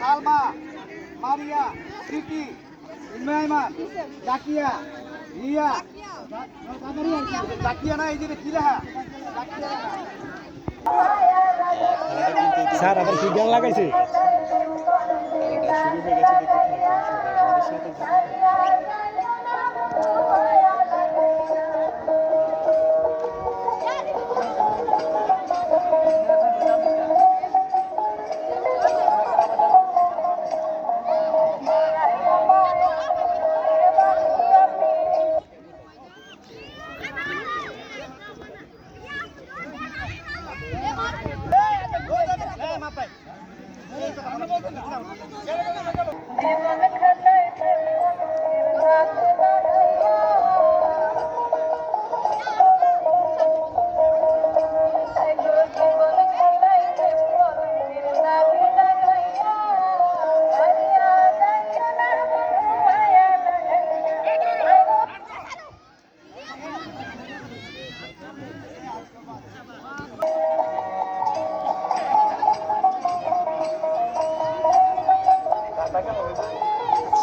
সালমা মারিয়া প্রীতি ইমরাইমান জাকিয়া রিয়া জাকিয়া না এই যে কি স্যার আবার কি গান লাগাইছে? শুরু হয়ে গেছে দেখতে আমাদের সাথে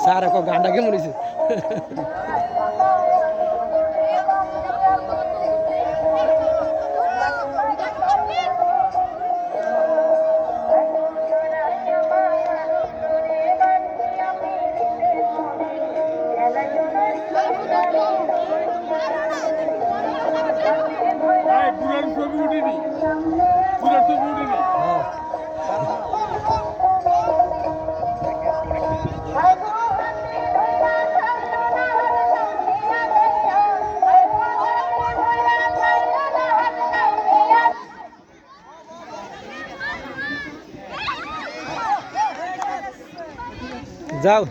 স্যার এখন গানটা কেমন হয়েছে casal.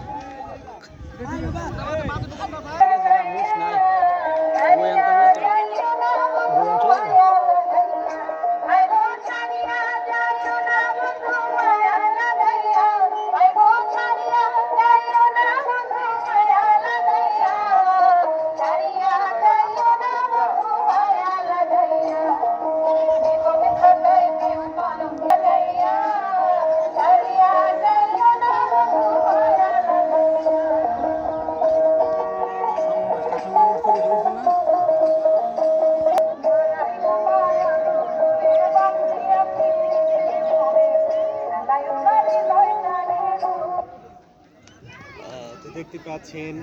পাচ্ছেন,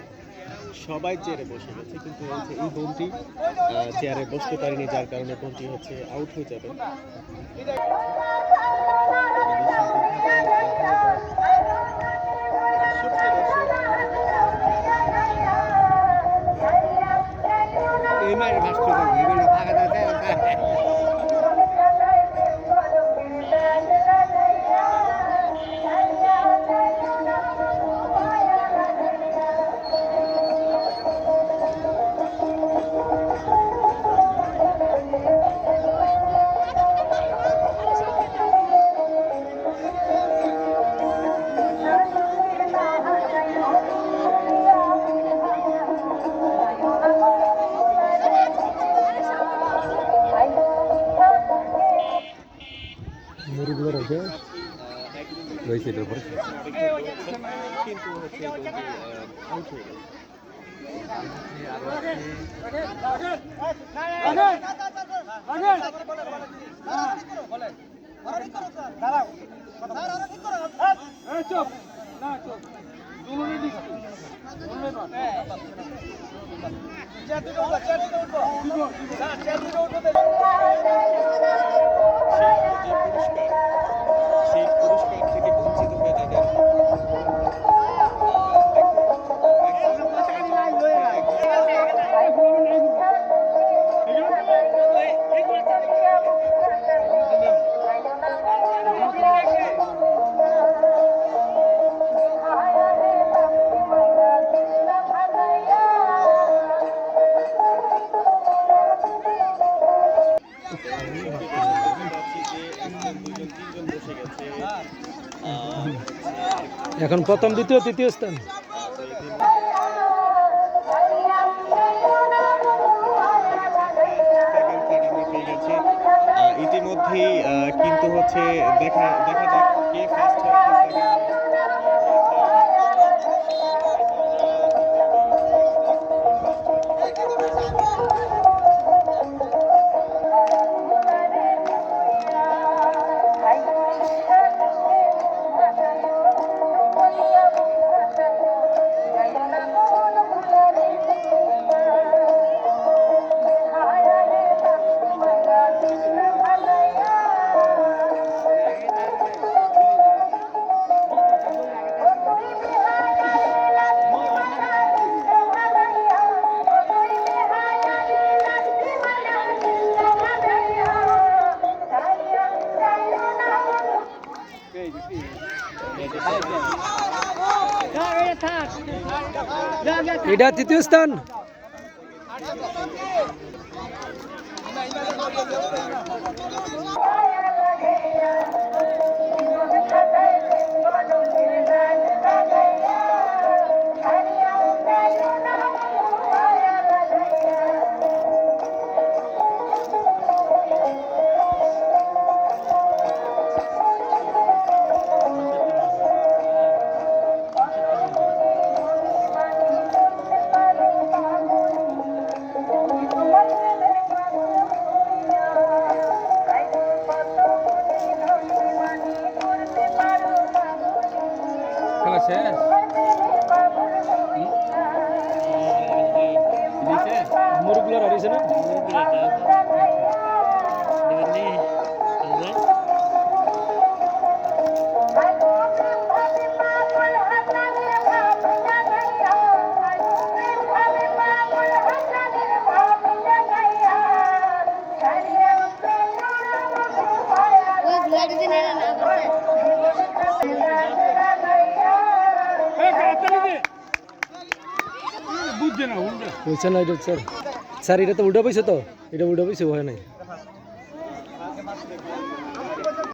সবাই চেয়ারে বসে গেছে কিন্তু এই যে এই বোনটি চেয়ারে বসতে পারেনি, যার কারণে বোনটি হচ্ছে আউট হয়ে যাবে। এই মায়ের রয়েছে এটার উপরে। আউট হয়ে গেছে চুপ না চুপ দুলুনি দিক দুলুনি এখন প্রথম দ্বিতীয় তৃতীয় স্থান। তো এদিন সেকেন্ড থার্ড আমরা পেয়ে গেছি আহ, মধ্যেই আহ, কিন্তু হচ্ছে দেখা দেখা যাক কে ফার্স্ট হয়। এটা তৃতীয় স্থান। ಮೂರು ಕಿಲೋ ಅಡಿಸೋಣ ಮೂರು ಕಿಲೋ বুঝছে না উল্টা বলছে না এটা স্যার স্যার, এটা তো উল্টা পাইছে তো। এটা উল্টা পাইছে হয় নাই